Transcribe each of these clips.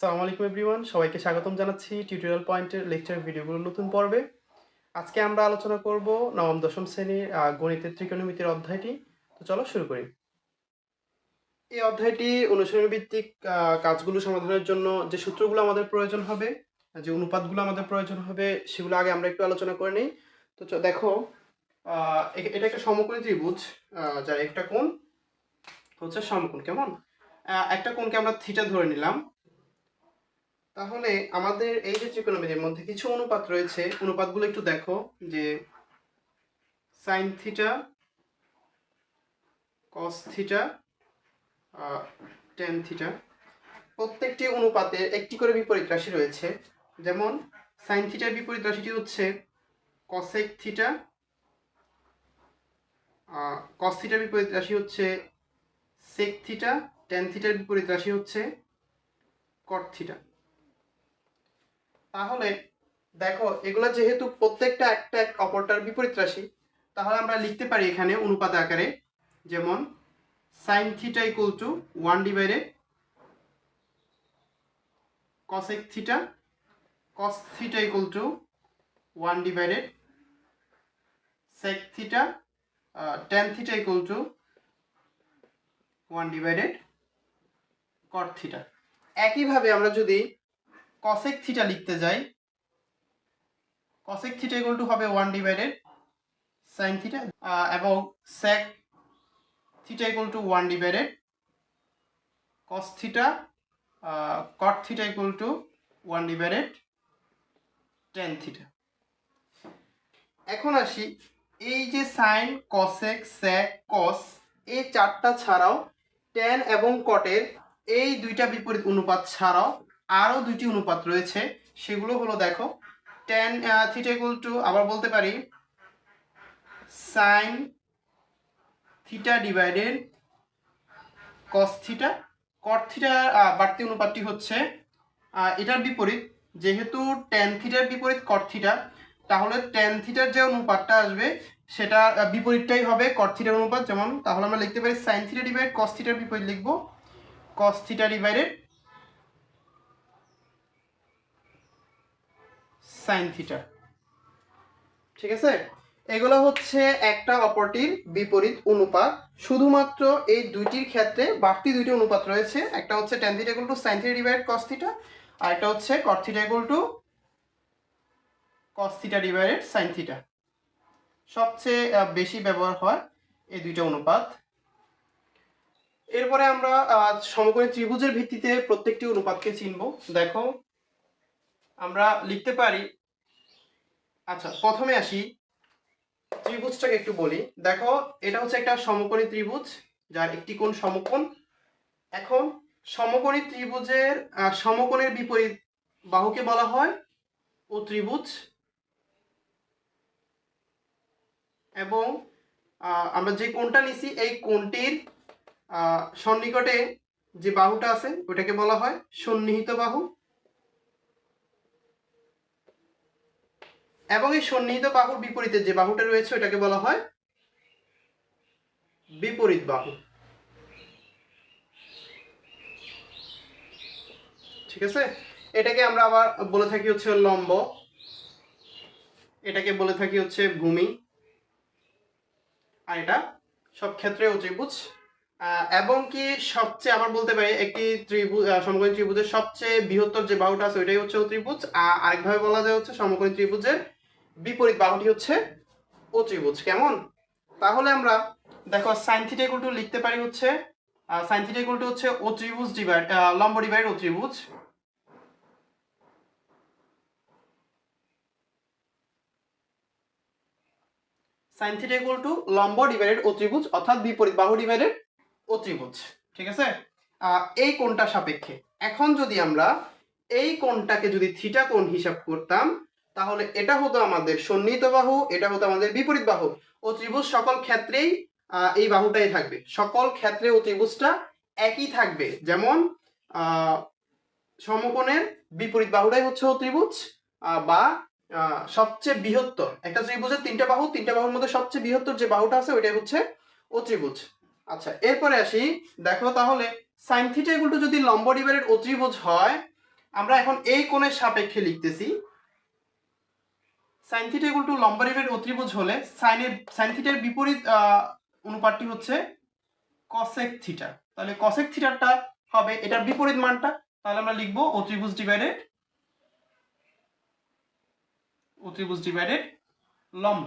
আসসালামু আলাইকুম এভরিওয়ান, সবাইকে স্বাগতম জানাচ্ছি টিউটোরিয়াল পয়েন্টের লেকচার ভিডিওগুলোর নতুন পর্বে। আজকে আমরা আলোচনা করব নবম, দশম শ্রেণির গণিতের ত্রিকোণমিতির অধ্যায়টি। তো চলো শুরু করি। এই অধ্যায়টি অনুশীলন ভিত্তিক কাজগুলো সমাধানের জন্য যে সূত্রগুলো আমাদের প্রয়োজন হবে, যে অনুপাতগুলো আমাদের প্রয়োজন হবে, সেগুলো আগে আমরা একটু আলোচনা করে নিই। তো দেখো এটা একটা সমকোণী ত্রিভুজ যার একটা কোণ হচ্ছে সমকোণ, কেমন? একটা কোণকে আমরা থিটা ধরে নিলাম। তাহলে আমাদের এই যে ত্রিকোণমিতির মধ্যে কিছু অনুপাত রয়েছে, অনুপাতগুলো একটু দেখো, যে sine theta cos theta tan theta প্রত্যেকটি অনুপাতে একটি করে বিপরীত রাশি রয়েছে। যেমন সাইন থিটার বিপরীত রাশিটি হচ্ছে কসেক থিটা কস থিটার বিপরীত রাশি হচ্ছে সেক থিটা টেন থিটার বিপরীত রাশি হচ্ছে কট থিটা তাহলে দেখো, এগুলো যেহেতু প্রত্যেকটা একটা এক অপরটার বিপরীত রাশি, তাহলে আমরা লিখতে পারি এখানে অনুপাত আকারে, যেমন sine theta equal to one divided cosec theta cos theta equal to one divided sec theta tan theta equal to one divided cot theta একইভাবে আমরা যদি কসেক থিটা লিখতে যাই। কসেক থিটা ইকুয়াল টু হবে ওয়ান ডিভাইডেড সাইন থিটা এবং sec theta equal to one divided cos theta cot theta equal to one divided tan theta এখন আসি এই যে সাইন কসেক স্যাক কস এই চারটা ছাড়াও টেন এবং কটের এই দুইটা বিপরীত অনুপাত ছাড়াও আরও দুইটি অনুপাত রয়েছে। সেগুলো হলো দেখো টেন থিটা ইকুয়াল টু আবার বলতে পারি sine theta divided cos theta cot theta বাড়তি অনুপাতটি হচ্ছে এটার বিপরীত। যেহেতু টেন থিটার বিপরীত কট থিটা তাহলে টেন থিটার যে অনুপাতটা আসবে, সেটা বিপরীতটাই হবে কট থিটার অনুপাত। যেমন, তাহলে আমরা লিখতে পারি সাইন থিটা ডিভাইড কস থিটার বিপরীত লিখব। Cos theta divided sine theta ঠিক আছে? এগুলো হচ্ছে একটা অপরটির বিপরীত অনুপাত। শুধুমাত্র এই দুইটির ক্ষেত্রে বাড়তি দুইটি অনুপাত রয়েছে। একটা হচ্ছে tan theta to sine theta divide cos theta আর একটা হচ্ছে cot theta equal to cos theta divided sine theta সবচেয়ে বেশি ব্যবহার হয় এই দুইটা অনুপাত। এরপরে আমরা সমকোণী ত্রিভুজের ভিত্তিতে প্রত্যেকটি অনুপাতকে চিনব। দেখো আমরা লিখতে পারি আচ্ছা প্রথমে আসি, ত্রিভুজটাকে একটু বলি। দেখো, এটা হচ্ছে একটা সমকোণী ত্রিভুজ, যার একটি কোণ সমকোণ। এখন সমকোণী ত্রিভুজের সমকোণের বিপরীত বাহুকে বলা হয় ও ত্রিভুজ। এবং আমরা যে কোণটা নিছি, এই কোণটির সন্নিকটে যে বাহুটা আছে, ওটাকে বলা হয় সন্নিহিত বাহু। এবং এই সন্নিহিত বাহুর বিপরীতে যে বাহুটা রয়েছে, ওটাকে বলা হয় বিপরীত বাহু। ঠিক আছে? এটাকে আমরা আবার বলে থাকি হচ্ছে লম্ব। এটাকে বলে থাকি হচ্ছে ভূমি। আর এটা সব ক্ষেত্রে ত্রিভুজ। এবং কি সবচেয়ে, আবার বলতে পারি, একটি ত্রিভুজ সমকোণী ত্রিভুজের সবচেয়ে বৃহত্তর যে বাহুটা আছে, ওইটাই হচ্ছে ত্রিভুজ। আর আরেকভাবে বলা যায় হচ্ছে সমকোণী ত্রিভুজের বিপরীত বাহুটি হচ্ছে ও কেমন? তাহলে আমরা দেখো সাইন থিটা ইকুয়াল টু লিখতে পারি হচ্ছে সাইন থিটা ইকুয়াল টু হচ্ছে ও ত্রিভুজ ডিভাইড লম্ব ডিভাইড ও ত্রিভুজ সাইন থিটা ইকুয়াল টু লম্ব ডিভাইডেড ও ত্রিভুজ অর্থাৎ বিপরীত বাহু ডিভাইডেড ও ত্রিভুজ ঠিক আছে? এই কোণটা সাপেক্ষে। এখন যদি আমরা এই কোণটাকে যদি থিটা কোণ হিসাব করতাম তাহলে এটা হতো আমাদের সন্নিহিত বাহু, এটা হতো আমাদের বিপরীত বাহু। ও ত্রিভুজ সকল ক্ষেত্রেই এই বাহুটাই থাকবে। সকল ক্ষেত্রে ও ত্রিভুজটা একই থাকবে। যেমন সমকোণের বিপরীত বাহুটাই হচ্ছে ও ত্রিভুজ বা সবচেয়ে বৃহত্তর। একটা ত্রিভুজের তিনটা বাহু, তিনটা বাহুর মধ্যে সবচেয়ে বৃহত্তর যে বাহুটা আছে, ওইটাই হচ্ছে ও ত্রিভুজ। আচ্ছা এরপরে আসি। দেখো তাহলে সাইন থিটা যদি লম্ব ডিভাইডেড ও ত্রিভুজ হয়, আমরা এখন এই কোণের সাপেক্ষে লিখতেছি সাইন থিটা ইকুয়াল টু লম্ব অত্রিভুজ হলে সাইনের সাইন থিটার বিপরীত অনুপাতটি হচ্ছে কসেক থিটা তাহলে কসেক থিটাটা হবে এটার বিপরীত মানটা, তাহলে আমরা লিখব অত্রিভুজ ডিভাইডেড অত্রিভুজ ডিভাইডেড লম্ব।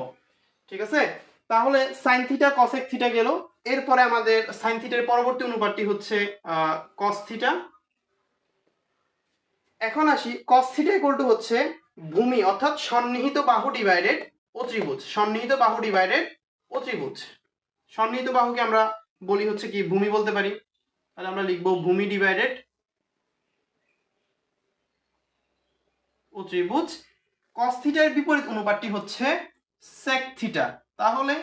ঠিক আছে? তাহলে সাইন থিটা কসেক থিটা গেল। এরপরে আমাদের সাইন থিটার পরবর্তী অনুপাতটি হচ্ছে কস থিটা এখন আসি কস থিটা ইকুয়াল টু হচ্ছে ভূমি অর্থাৎ সন্নিহিত বাহু ডিভাইডেড অত্রিভুজ সন্নিহিত বাহু ডিভাইডেড অত্রিভুজ সন্নিহিত বাহুকে আমরা বলি হচ্ছে কি ভূমি বলতে পারি। তাহলে আমরা লিখব ভূমি ডিভাইডেড অত্রিভুজ কস থিটার বিপরীত অনুপাতটি হচ্ছে sec থিটা তাহলে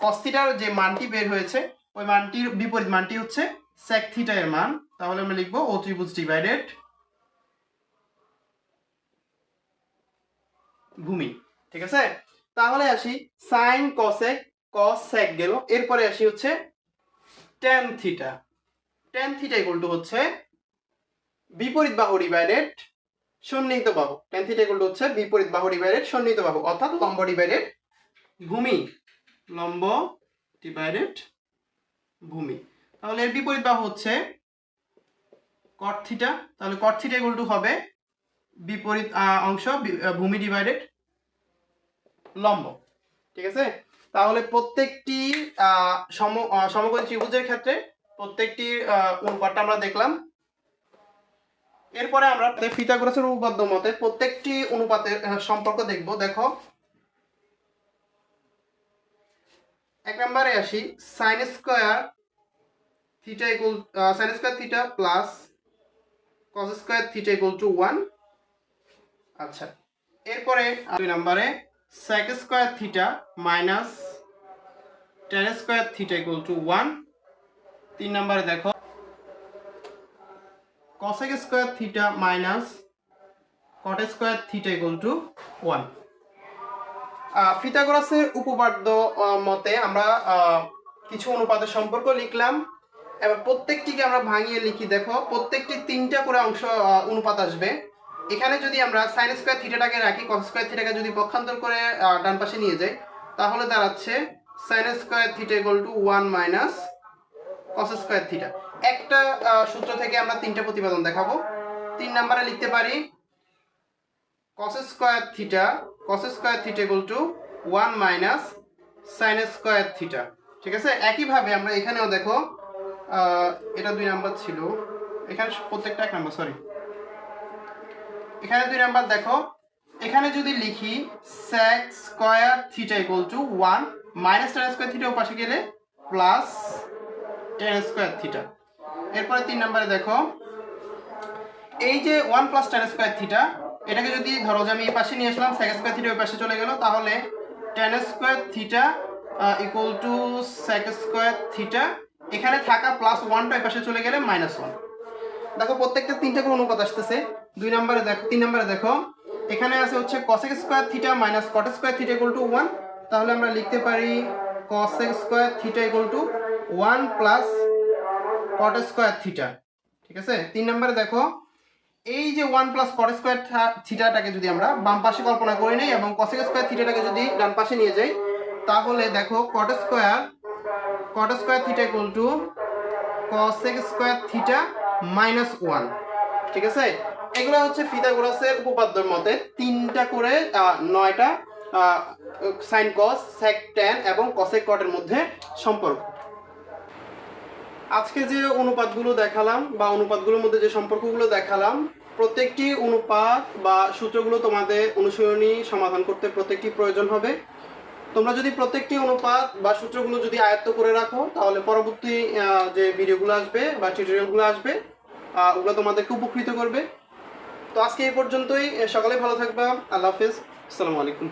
cos থিটার যে মানটি বের হয়েছে, ওই মানটির বিপরীত মানটি হচ্ছে sec থিটা এর মান। তাহলে আমরা লিখব অত্রিভুজ ডিভাইডেড ভূমি, ঠিক আছে? তাহলে আসি সাইন কসেক কস গেল। এরপরে আসি হচ্ছে tan theta tan theta equal to হচ্ছে বিপরীত বাহু ডিভাইডেড সন্নিহিত বাহু। tan থিটা ইকুয়াল টু হচ্ছে বিপরীত বাহু ডিভাইডেড সন্নিহিত বাহু। অর্থাৎ লম্ব ডিভাইডেড ভূমি। লম্ব ডিভাইডেড ভূমি। তাহলে এর বিপরীত বাহু হচ্ছে কট থিটা তাহলে কট থিটা ইকুয়াল টু হবে বিপরীত অংশ ভূমি ডিভাইডেড লম্ব। ঠিক আছে? তাহলে প্রত্যেকটি সম ত্রিভুজের ক্ষেত্রে প্রত্যেকটি অনুপাতটা আমরা দেখলাম। এরপরে আমরা ফিতাগোরাসের উপপাদ্য মতে প্রত্যেকটি অনুপাতের সম্পর্ক দেখব। দেখো। এক নম্বরে আসি। Sine square theta equal sine square theta plus cos square theta equal to one আচ্ছা এরপরে দুই নম্বরে sec square theta minus tan square theta equal to one তিন নম্বরে দেখো, cosec square theta minus cot square theta equal to one ফিতাগোরাসের উপপাদ্য মতে আমরা কিছু অনুপাতের সম্পর্ক লিখলাম। এবার প্রত্যেকটিকে আমরা ভাঙিয়ে লিখি, দেখো, প্রত্যেকটি তিনটা করে অংশ অনুপাত আসবে। এখানে যদি আমরা সাইন স্কোয়ার থিটাটাকে রাখি কস স্কোয়ার থিটাকে যদি পক্ষান্তর করে ডান পাশে নিয়ে যাই, তাহলে দাঁড়াচ্ছে sine square theta equal to one minus cos square theta একটা সূত্র থেকে আমরা তিনটা প্রতিপাদন দেখাবো। তিন নম্বরে লিখতে পারি cos square theta cos square theta equal to one minus sine square theta ঠিক আছে? একইভাবে আমরা এখানেও দেখো এটা দুই নাম্বার ছিল। এখানে প্রত্যেকটা এক নাম্বার সরি এখানে দুই নাম্বার দেখো। এখানে যদি লিখি sec square theta equal to one minus tan square theta পাশে গেলে প্লাস টেন স্কোয়ার থিটা এরপরে তিন নম্বরে দেখো। এই যে one plus tan square theta এটাকে যদি ধরো যে আমি এই পাশে নিয়ে আসলাম সেক স্কোয়ার থিটা ওই পাশে চলে গেল, তাহলে tan square theta equal to sec square theta এখানে থাকা প্লাস ওয়ানটা ওই পাশে চলে গেলে মাইনাস ওয়ান দেখো, প্রত্যেকটা তিনটা করে অনুপাত আসতেছে। দুই নম্বরে দেখো, তিন নম্বরে দেখো। এখানে আছে হচ্ছে cosec square theta minus cot square theta equal to one তাহলে আমরা লিখতে পারি cosec square theta equal to one plus cot square theta ঠিক আছে? তিন নম্বরে দেখো, এই যে ওয়ান প্লাস কট স্কোয়ার থিটাটাকে যদি আমরা বাম পাশে কল্পনা করে নিই এবং cosec স্কোয়ার থিটাটাকে যদি ডান পাশে নিয়ে যাই, তাহলে দেখো cot square cot square theta equal to cosec square theta minus one ঠিক আছে? এগুলো হচ্ছে ফিথাগোরাসের উপপাদ্যের মতে তিনটা করে নয়টা সাইন কস সেক ট্যান এবং কসেক কটের মধ্যে সম্পর্ক। আজকে যে অনুপাতগুলো দেখালাম বা অনুপাতগুলোর মধ্যে যে সম্পর্কগুলো দেখালাম, প্রত্যেকটি অনুপাত বা সূত্রগুলো তোমাদের অনুশীলনী সমাধান করতে প্রত্যেকটি প্রয়োজন হবে। তোমরা যদি প্রত্যেকটি অনুপাত বা সূত্রগুলো যদি আয়ত্ত করে রাখো, তাহলে পরবর্তী যে ভিডিওগুলো আসবে বা টিউটোরিয়ালগুলো আসবে ওগুলো তোমাদেরকে উপকৃত করবে। তো আজকে এই পর্যন্তই। সকালে ভালো থাকবা। আল্লাহ হাফিজ। আসসালামু আলাইকুম।